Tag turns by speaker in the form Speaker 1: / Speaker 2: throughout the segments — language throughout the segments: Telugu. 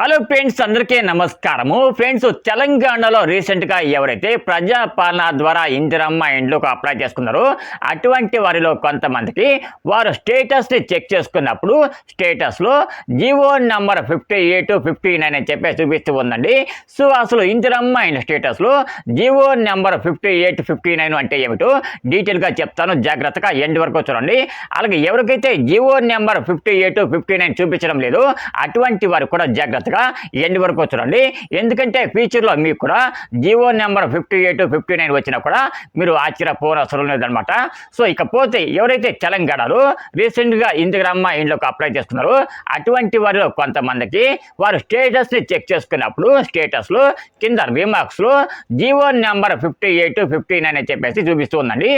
Speaker 1: హలో ఫ్రెండ్స్ అందరికీ నమస్కారము. ఫ్రెండ్స్ తెలంగాణలో రీసెంట్గా ఎవరైతే ప్రజాపాలన ద్వారా ఇందిరమ్మ ఇండ్లకు అప్లై చేసుకున్నారో అటువంటి వారిలో కొంతమందికి వారు స్టేటస్ని చెక్ చేసుకున్నప్పుడు స్టేటస్లో GO number fifty eight fifty nine అని చెప్పి చూపిస్తూ ఉందండి. సో అసలు ఇందిరమ్మ ఇండ్ స్టేటస్లో GO number fifty eight fifty nine అంటే ఏమిటో డీటెయిల్గా చెప్తాను. జాగ్రత్తగా ఎండ్ వరకు చూడండి. అలాగే ఎవరికైతే GO number fifty eight fifty nine చూపించడం లేదు అటువంటి వారు కూడా జాగ్రత్త జాగ్రత్తగా ఎండ్ వరకు చూడండి. ఎందుకంటే ఫ్యూచర్లో మీకు కూడా GO number fifty eight fifty nine వచ్చినా కూడా మీరు ఆశ్చర్యపోనవసరం లేదనమాట సో ఇకపోతే ఎవరైతే తెలంగాణలో రీసెంట్గా ఇందిగ్రామ్మ ఇండ్లకు అప్లై చేస్తున్నారో అటువంటి వారిలో కొంతమందికి వారు స్టేటస్ని చెక్ చేసుకున్నప్పుడు స్టేటస్లో కింద రిమార్క్స్లో GO number fifty eight fifty nine అని చెప్పేసి చూపిస్తూ ఉందండి.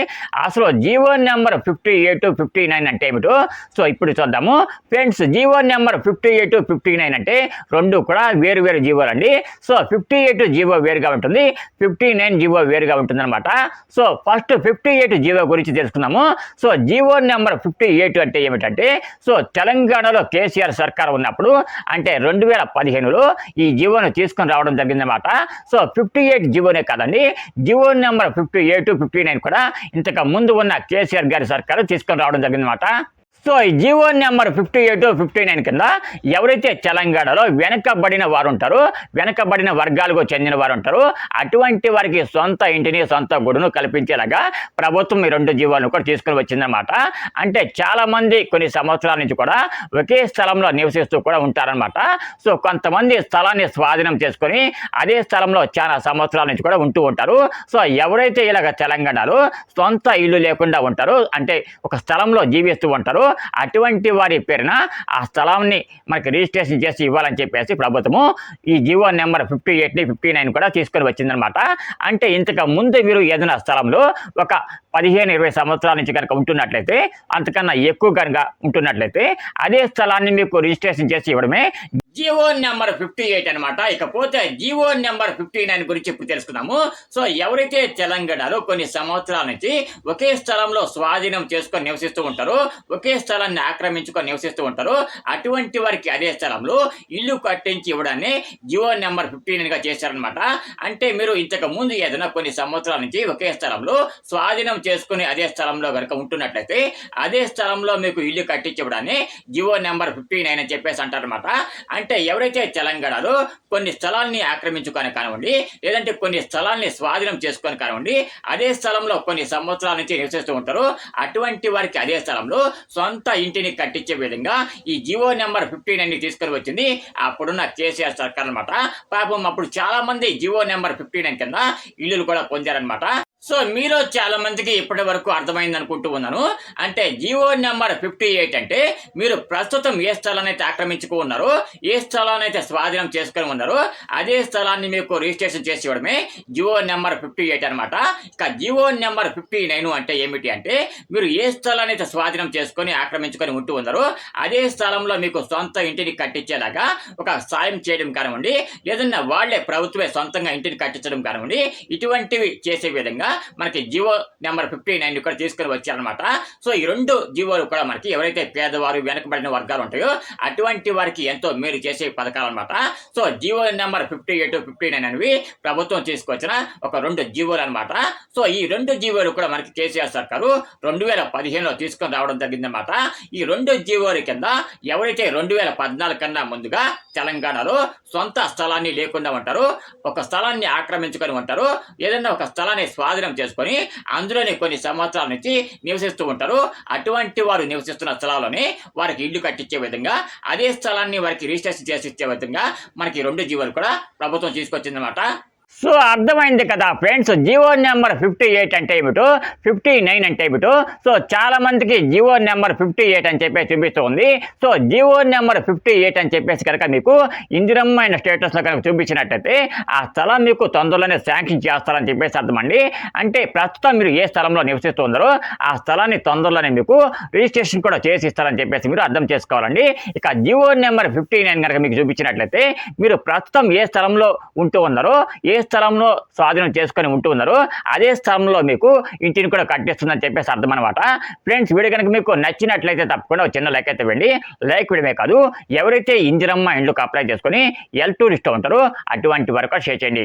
Speaker 1: అసలు GO number fifty eight fifty nine అంటే ఏమిటో? సో ఇప్పుడు చూద్దాము. Friends GO number fifty eight fifty nine అంటే రెండు కూడా వేరు వేరు జీవోలు అండి. సో ఫిఫ్టీ ఎయిట్ జీవో వేరుగా ఉంటుంది. ఫిఫ్టీ నైన్ జీవో వేరుగా ఉంటుంది అనమాట so first fifty eight GO గురించి తెలుసుకుందాము. So GO number fifty eight అంటే ఏమిటంటే సో తెలంగాణలో కేసీఆర్ సర్కార్ ఉన్నప్పుడు అంటే రెండు వేల పదిహేనులో ఈ జీవోను తీసుకొని రావడం జరిగిందన్నమాట. సో ఫిఫ్టీ ఎయిట్ జీవోనే కాదండి. GO number fifty eight fifty nine కూడా ఇంతకు ముందు ఉన్న కేసీఆర్ గారి సర్కారు తీసుకొని రావడం జరిగిందన్నమాట. సో ఈ GO number fifty eight fifty nine కింద ఎవరైతే తెలంగాణలో వెనకబడిన వారు ఉంటారో వెనకబడిన వర్గాలకు చెందిన వారు ఉంటారో అటువంటి వారికి సొంత ఇంటిని సొంత గుడును కల్పించేలాగా ప్రభుత్వం ఈ రెండు జీవాలను కూడా తీసుకుని వచ్చిందన్నమాట. అంటే చాలామంది కొన్ని సంవత్సరాల నుంచి కూడా ఒకే స్థలంలో నివసిస్తూ కూడా ఉంటారనమాట సో కొంతమంది స్థలాన్ని స్వాధీనం చేసుకొని అదే స్థలంలో చాలా సంవత్సరాల నుంచి కూడా ఉంటూ ఉంటారు. సో ఎవరైతే ఇలాగ తెలంగాణలో సొంత ఇల్లు లేకుండా ఉంటారో అంటే ఒక స్థలంలో జీవిస్తూ ఉంటారో అటువంటి వారి పేరున ఆ స్థలాన్ని మనకి రిజిస్ట్రేషన్ చేసి ఇవ్వాలని చెప్పేసి ప్రభుత్వము ఈ జీవో నెంబర్ ఫిఫ్టీ ఎయిట్ని ఫిఫ్టీ నైన్ కూడా తీసుకొని వచ్చిందనమాట అంటే ఇంతకు ముందు మీరు ఏదైనా స్థలంలో ఒక పదిహేను ఇరవై సంవత్సరాల నుంచి కనుక ఉంటున్నట్లయితే అంతకన్నా ఎక్కువ కనుక ఉంటున్నట్లయితే అదే స్థలాన్ని మీకు రిజిస్ట్రేషన్ చేసి ఇవ్వడమే జియో నెంబర్ ఫిఫ్టీ ఎయిట్ అనమాట ఇకపోతే జియో నెంబర్ ఫిఫ్టీ నైన్ గురించి ఇప్పుడు తెలుసుకుందాము. సో ఎవరైతే తెలంగాణలో కొన్ని సంవత్సరాల నుంచి ఒకే స్థలంలో స్వాధీనం చేసుకొని నివసిస్తూ ఉంటారో ఒకే స్థలాన్ని ఆక్రమించుకొని నివసిస్తూ ఉంటారో అటువంటి వారికి అదే స్థలంలో ఇల్లు కట్టించి ఇవ్వడాన్ని జియో నెంబర్ ఫిఫ్టీ నైన్గా చేశారనమాట అంటే మీరు ఇంతకు ముందు ఏదైనా కొన్ని సంవత్సరాల నుంచి ఒకే స్థలంలో స్వాధీనం చేసుకుని అదే స్థలంలో కనుక ఉంటున్నట్లయితే అదే స్థలంలో మీకు ఇల్లు కట్టించి ఇవ్వడాన్ని జియో నెంబర్ ఫిఫ్టీ నైన్ అని చెప్పేసి అంటారనమాట అంటే ఎవరైతే తెలంగాణలో కొన్ని స్థలాల్ని ఆక్రమించుకొని కానివ్వండి లేదంటే కొన్ని స్థలాల్ని స్వాధీనం చేసుకొని కానివ్వండి అదే స్థలంలో కొన్ని సంవత్సరాల నుంచి నివసిస్తూ ఉంటారు అటువంటి వారికి అదే స్థలంలో సొంత ఇంటిని కట్టించే విధంగా ఈ జియో నెంబర్ ఫిఫ్టీన్ నైన్ తీసుకొని వచ్చింది. అప్పుడున్న కేసీఆర్ సర్కార్ అనమాట పాపం అప్పుడు చాలా మంది జియో నెంబర్ ఫిఫ్టీన్ కింద ఇల్లులు కూడా పొందారనమాట సో మీలో చాలా మందికి ఇప్పటి వరకు అర్థమైంది అనుకుంటూ ఉన్నాను. అంటే జియో నెంబర్ ఫిఫ్టీ ఎయిట్ అంటే మీరు ప్రస్తుతం ఏ స్థలాన్ని అయితే ఆక్రమించుకు ఉన్నారో ఏ స్థలాన్ని అయితే స్వాధీనం చేసుకొని ఉన్నారో అదే స్థలాన్ని మీకు రిజిస్ట్రేషన్ చేసి ఇవ్వడమే జియో నెంబర్ ఫిఫ్టీ ఎయిట్ అనమాట ఇక జియో నెంబర్ ఫిఫ్టీ నైన్ అంటే ఏమిటి అంటే మీరు ఏ స్థలాన్ని అయితే స్వాధీనం చేసుకొని ఆక్రమించుకొని ఉంటూ ఉన్నారో అదే స్థలంలో మీకు సొంత ఇంటిని కట్టించేలాగా ఒక సాయం చేయడం కానివ్వండి లేదన్నా వాళ్ళే ప్రభుత్వమే సొంతంగా ఇంటిని కట్టించడం కానివ్వండి ఇటువంటివి చేసే విధంగా మనకి జివో నెంబర్ ఫిఫ్టీ నైన్ కూడా తీసుకొని వచ్చారనమాట సో ఈ రెండు జీవోలు కూడా మనకి ఎవరైతే పేదవారు వెనకబడిన వర్గాలు ఉంటాయో అటువంటి వారికి ఎంతో మేలు చేసే పథకాలు అనమాట so GO number fifty eight fifty nine అనేవి ప్రభుత్వం తీసుకొచ్చిన ఒక రెండు జీవోలు అనమాట సో ఈ రెండు జీవోలు కూడా మనకి కేసీఆర్ సర్కారు రెండు వేల పదిహేనులో తీసుకొని రావడం జరిగిందన్నమాట. ఈ రెండు జీవోల కింద ఎవరైతే రెండు వేల పద్నాలుగు కన్నా ముందుగా తెలంగాణలో సొంత స్థలాన్ని లేకుండా ఉంటారు ఒక స్థలాన్ని ఆక్రమించుకొని ఉంటారు ఏదైనా ఒక స్థలాన్ని స్వాధీనం చేసుకొని అందులోనే కొన్ని సంవత్సరాల నుంచి నివసిస్తూ ఉంటారు. అటువంటి వారు నివసిస్తున్న స్థలాల్లోనే వారికి ఇల్లు కట్టించే విధంగా అదే స్థలాన్ని వారికి రిజిస్ట్రేషన్ చేసి ఇచ్చే విధంగా మనకి రెండు జీవోలు కూడా ప్రభుత్వం తీసుకొచ్చిందన్నమాట. సో అర్థమైంది కదా friends. GO number fifty eight అంటే ఏమిటో? ఫిఫ్టీ నైన్ అంటే ఏమిటో? సో చాలా మందికి జియో నెంబర్ ఫిఫ్టీ ఎయిట్ అని చెప్పేసి చూపిస్తుంది. So GO number fifty eight అని చెప్పేసి కనుక మీకు ఇందిరమ్మైన స్టేటస్లో కనుక చూపించినట్టయితే ఆ స్థలం మీకు తొందరలోనే శాంక్షన్ చేస్తారని చెప్పేసి అర్థమండి అంటే ప్రస్తుతం మీరు ఏ స్థలంలో నివసిస్తున్నారో ఆ స్థలాన్ని తొందరలోనే మీకు రిజిస్ట్రేషన్ కూడా చేసి ఇస్తారని చెప్పేసి మీరు అర్థం చేసుకోవాలండి. ఇక జియో నెంబర్ ఫిఫ్టీ నైన్ కనుక మీకు చూపించినట్లయితే మీరు ప్రస్తుతం ఏ స్థలంలో ఉంటూ ఉన్నారో ఏ స్థలంలో స్వాధీనం చేసుకొని ఉంటూ ఉన్నారు. అదే స్థలంలో మీకు ఇంటిని కూడా కట్టిస్తుందని చెప్పేసి అర్థం అనమాట ఫ్రెండ్స్ వీడియో కనుక మీకు నచ్చినట్లయితే తప్పకుండా చిన్న లైక్ అయితే వెండి లైక్ వీడమే కాదు ఎవరైతే ఇందిరమ్మ ఇండ్లకు అప్లై చేసుకొని ఎల్ టూ లిస్ట్ ఉంటారో అటువంటి వరకు షేర్ చేయండి.